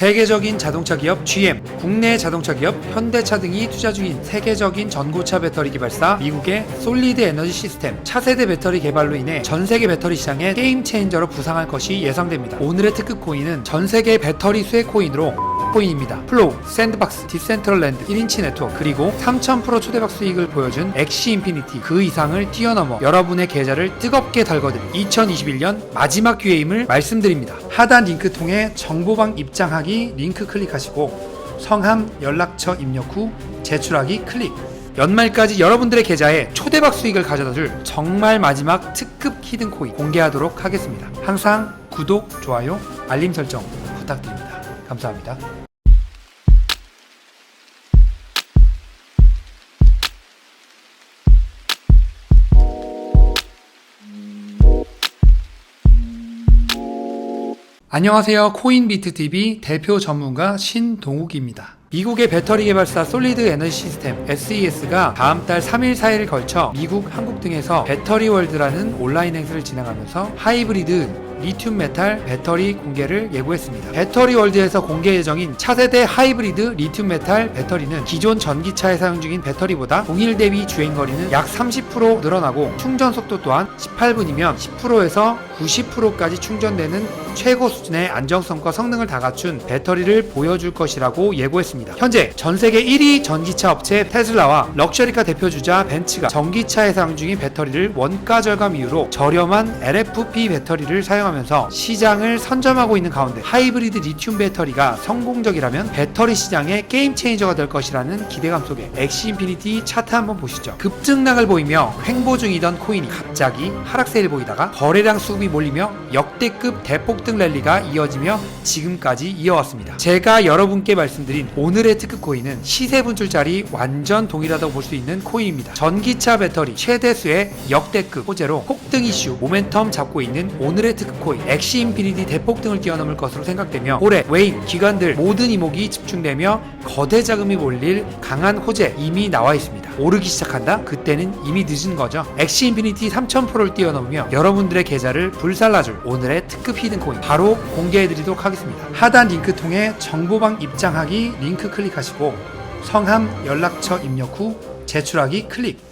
세계적인 자동차 기업 GM, 국내 자동차 기업 현대차 등이 투자 중인 세계적인 전고차 배터리 개발사 미국의 솔리드 에너지 시스템 차세대 배터리 개발로 인해 전 세계 배터리 시장의 게임 체인저로 부상할 것이 예상됩니다. 오늘의 특급 코인은 전 세계 배터리 수혜 코인으로 코인입니다. 플로우, 샌드박스, 디센트럴랜드, 1인치 네트워크, 그리고 3000% 초대박 수익을 보여준 엑시 인피니티 그 이상을 뛰어넘어 여러분의 계좌를 뜨겁게 달궈드릴 2021년 마지막 기회임을 말씀드립니다. 하단 링크 통해 정보방 입장하기 링크 클릭하시고 성함, 연락처 입력 후 제출하기 클릭. 연말까지 여러분들의 계좌에 초대박 수익을 가져다줄 정말 마지막 특급 히든 코인 공개하도록 하겠습니다. 항상 구독, 좋아요, 알림 설정 부탁드립니다. 감사합니다. 안녕하세요. 코인비트TV 대표 전문가 신동욱입니다. 미국의 배터리 개발사 솔리드 에너지 시스템 SES가 다음 달 3일 4일을 걸쳐 미국, 한국 등에서 배터리 월드라는 온라인 행사를 진행하면서 하이브리드 리튬 메탈 배터리 공개를 예고했습니다. 배터리 월드에서 공개 예정인 차세대 하이브리드 리튬 메탈 배터리는 기존 전기차에 사용 중인 배터리보다 동일 대비 주행 거리는 약 30% 늘어나고 충전 속도 또한 18분이면 10%에서 90%까지 충전되는 최고 수준의 안정성과 성능을 다 갖춘 배터리를 보여줄 것이라고 예고했습니다. 현재 전 세계 1위 전기차 업체 테슬라와 럭셔리카 대표주자 벤츠가 전기차에 사용 중인 배터리를 원가 절감 이후로 저렴한 LFP 배터리를 사용 하면서 시장을 선점하고 있는 가운데 하이브리드 리튬 배터리가 성공적이라면 배터리 시장의 게임 체인저가 될 것이라는 기대감 속에 엑시 인피니티 차트 한번 보시죠. 급증락을 보이며 횡보 중이던 코인이 갑자기 하락세를 보이다가 거래량 수급이 몰리며 역대급 대폭등 랠리가 이어지며 지금까지 이어왔습니다. 제가 여러분께 말씀드린 오늘의 특급 코인은 시세 분출자리 완전 동일하다고 볼 수 있는 코인입니다. 전기차 배터리 최대수의 역대급 호재로 폭등 이슈 모멘텀 잡고 있는 오늘의 특급 코인 엑시 인피니티 대폭 등을 뛰어넘을 것으로 생각되며 올해 웨인 기관들 모든 이목이 집중되며 거대 자금이 몰릴 강한 호재 이미 나와 있습니다. 오르기 시작한다? 그때는 이미 늦은 거죠. 엑시 인피니티 3000%를 뛰어넘으며 여러분들의 계좌를 불살라줄 오늘의 특급 히든 코인 바로 공개해드리도록 하겠습니다. 하단 링크 통해 정보방 입장하기 링크 클릭하시고 성함, 연락처 입력 후 제출하기 클릭